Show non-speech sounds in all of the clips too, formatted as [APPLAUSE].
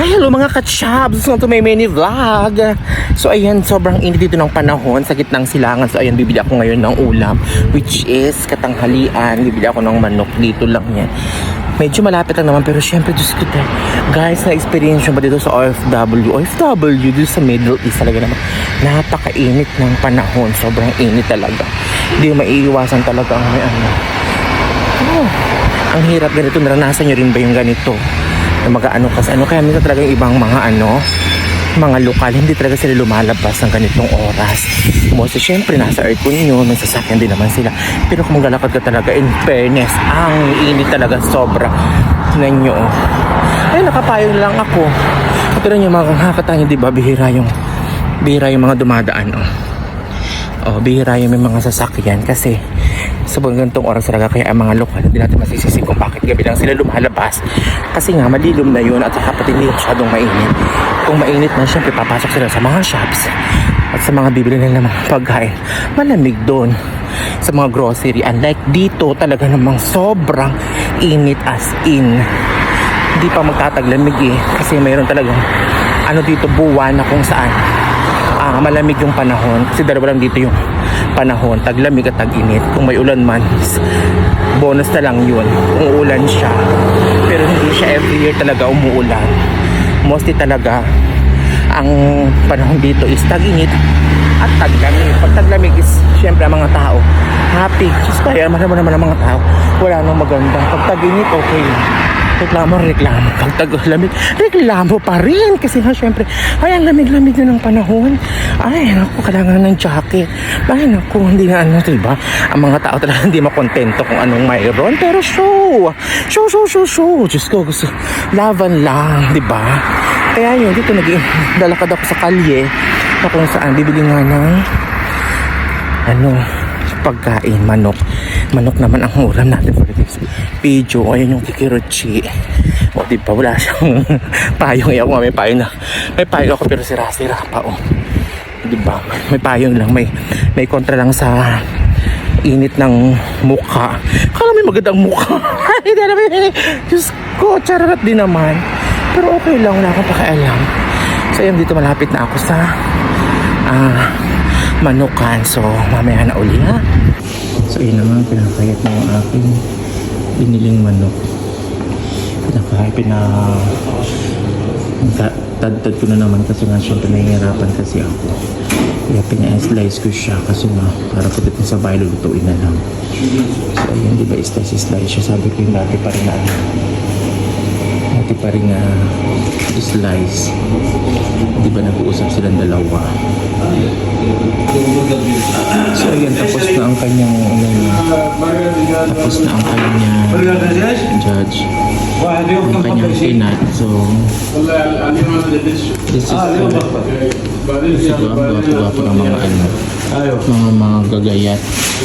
Ay, hello mga kachabs! Welcome to my mini vlog! So ayan, sobrang init dito ng panahon sa gitnang silangan. So ayan, bibili ako ngayon ng ulam which is katanghalian. Bibili ako ng manok dito lang yan. Medyo malapit lang naman pero syempre, Diyos ko tayo. Guys, na-experience nyo ba dito sa OFW? OFW dito sa Middle East talaga naman. Napakainit ng panahon. Sobrang init talaga. Hindi maiiwasan talaga ang ano. Oh, ang hirap ganito. Naranasan nyo rin ba yung ganito? Mag-ano kasi ano. Kaya minsan talaga yung ibang mga ano, mga lokal, hindi talaga sila lumalabas ng ganitong oras. Mostly, syempre, nasa aircon yun, may sasakyan din naman sila. Pero kung maglalakad ka talaga, in fairness, ang init talaga sobra. Nyo, oh. Ay, nakapayong lang ako. Pero nyo, mga kakatanya, di ba, bihira yung, bihira yung mga dumadaan, oh. Oh, bihira yung may mga sasakyan kasi sa mga ganitong oras talaga. Kaya ang mga lokal hindi natin masisisi kung bakit gabi lang sila lumalabas. Kasi nga malilom na yun at saka pati hindi masyadong mainit. Kung mainit na syempre papasok sila sa mga shops at sa mga bibili nila ng mga pagkain. Malamig doon sa mga grocery. Unlike dito talaga namang sobrang init as in. Hindi pa magtataglamig eh. Kasi mayroon talagang ano dito buwan na kung saan ah, malamig yung panahon. Kasi dalawa lang dito yung panahon. Taglamig at tag-init. Kung may ulan man bonus na lang yun. Kung ulan siya. Pero hindi siya every year talaga umuulan. Mostly talaga ang panahon dito is tag-init at taglamig. Pag taglamig is syempre ang mga tao happy. Just kaya marami naman ang mga tao. Wala nang maganda pag tag-init okay? Reklamo reklamo. Pag taglamig reklamo pa rin. Kasi nga syempre ay ang lamig-lamig na ng panahon. Ay naku kailangan ng jacket. Ay naku hindi na ano diba? Ang mga tao talaga [LAUGHS] hindi makontento kung anong mayroon. Pero show! Show show show show! Diyos ko gusto laban lang diba? Kaya yun dito nag lalakad [LAUGHS] ako sa kalye na kung saan bibili nga ng ano pagkain manok. Manok naman ang ulam natin for this video ayun yung kikiruchi. O di ba? Wala siyang [LAUGHS] payong. Eh nga may payong na may payong ako pero sira-sira pa o di ba? May payong lang may may kontra lang sa init ng mukha. Kala may magandang mukha. [LAUGHS] Hindi naman Diyos ko charot din naman. Pero okay lang wala akong pakialam. So yun dito malapit na ako sa ah manukan so mamaya na uli ha? So yun naman pinakayat na yung aking biniling manok. Pinakayat pina ta- tad-tad ko na naman kasi nga syempre nahihirapan kasi ako. Kaya pina-slice ko siya kasi nga para na sa bahay lulutuin na lang. So ayun di ba slice-slice siya. Sabi ko yung dati pa rin na dati pa rin na slice di ba nag-uusap silang dalawa So ayan, tapos na ang kanyang ano niya. Tapos na ang kanyang judge. Ang kanyang pinat. So, this is uh, siguro ang gwapo-gwapo ng mga ano. Mga mga gagayat.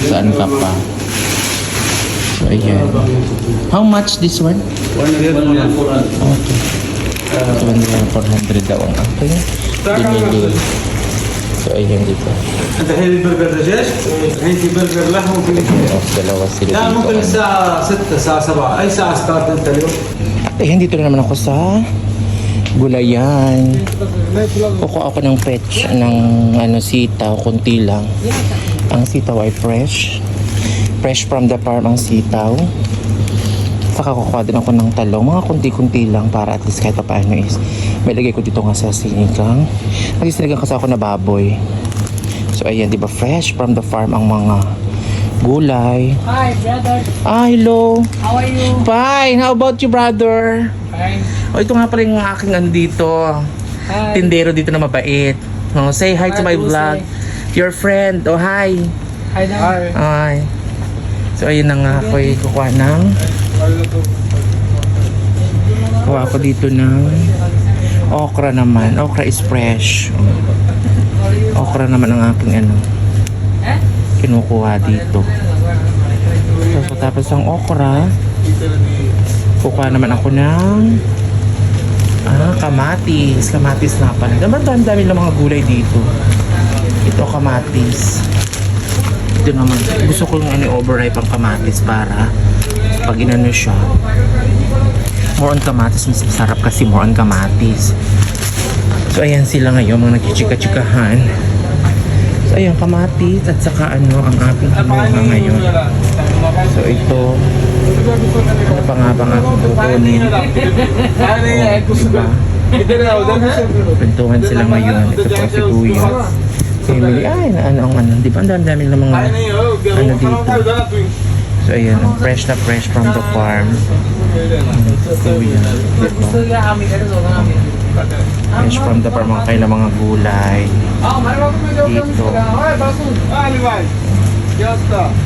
Saan ka pa? So ayan. How much this one? One year mo lang. Okay. Uh, 1,400 daw ang akin. Binili. So, ayun dito. At hindi burger na siya? Hindi burger lang. Off, dalawa sila dito. Damo ka sa 6, sa 7. Ay, sa start ng taliw. Ayun, dito na naman ako sa gulayan. Kukuha ako ng fetch ng ano, sitaw, kunti lang. Ang sitaw ay fresh. Fresh from the farm ang sitaw. Saka kukuha din ako ng talong. Mga kunti-kunti lang para at least kahit pa paano is may lagay ko dito nga sa sinigang. Nilagyan kasi ako na baboy. So ayan, di ba fresh from the farm ang mga gulay. Hi, brother. Ah, hello. How are you? Fine. How about you, brother? Fine. O ito nga pala yung aking andito. Hi. Tindero dito na mabait. Oh, say hi to my Hi, vlog. Your friend. Oh, hi. Hi, Hi. Hi. So, ayun na nga ako eh, kukuha ng kuha ako dito ng okra naman. Okra is fresh. Okra naman ang aking ano kinukuha dito. So, tapos ang okra, kukuha naman ako ng ah, kamatis. Kamatis na pala. Naman dami-dami lang mga gulay dito. Ito kamatis. Ito naman. Gusto ko yung ano, overripe ang kamatis para pag inano siya, more on kamatis. Mas masarap kasi more on kamatis. So, ayan sila ngayon, mga nagchichika-chikahan. So, ayan, kamatis at saka ano, ang aking kinuha ngayon. So, ito, ano pa nga ba nga akong kukunin? Diba? Pintuhan sila ngayon. Ito po ang siguyo. Family, ay, ano, ano, di ba? Ang dami ng mga, ano dito. So, ayan, fresh na fresh from the farm. Kami. Fresh from the farm, mga kailang mga gulay. Dito.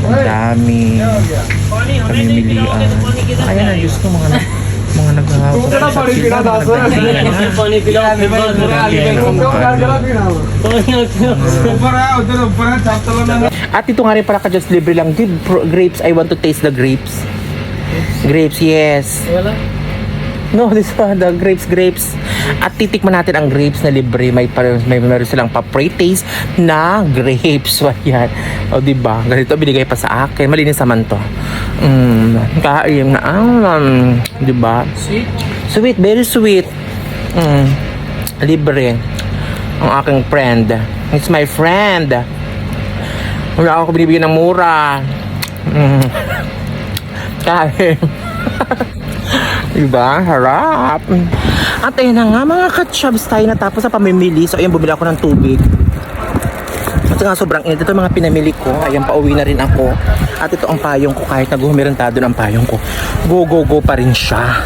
Ang dami. Pamimilian. Ayan na, Diyos ko, mga mga naghahapon. Kung na, parang pinatasan. At ito nga rin pala ka just libre lang. Give grapes. I want to taste the grapes. Grapes, yes. Wala. [LAUGHS] No, this one, the grapes, grapes. At titikman natin ang grapes na libre. May, may meron silang pa-pre taste na grapes. So, [LAUGHS] ayan. O, diba? Ganito binigay pa sa akin. Malinis naman to. Mm, kain na. Um, diba? Sweet. Sweet, very sweet. Mm, libre. Ang aking friend. It's my friend. Wala ako binibigyan ng mura. Mm. [LAUGHS] Kain. Diba? Harap. At ayun na nga, mga katsyabs tayo natapos sa pamimili. So, ayun, bumili ako ng tubig. At nga sobrang init. Ito mga pinamili ko. Ayan, pauwi na rin ako. At ito ang payong ko. Kahit nagumirentado ng payong ko. Go, go, go pa rin siya.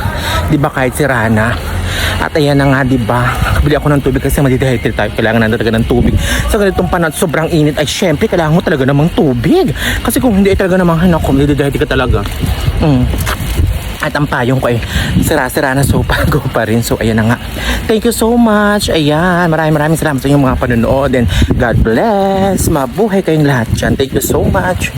Di ba kahit si Rana. At ayan na nga, di ba? Bili ako ng tubig kasi madidehydrate tayo. Kailangan na talaga ng tubig. Sa ganitong panahon, sobrang init. Ay, syempre, kailangan mo talaga namang tubig. Kasi kung hindi ay talaga namang, naku, madidehydrate ka talaga. Mm. At ang payong ko ay sira-sira na so [LAUGHS] go pa rin. So ayan na nga. Thank you so much. Ayan. Maraming maraming salamat sa inyong mga panonood. And God bless. Mabuhay kayong lahat dyan. Thank you so much.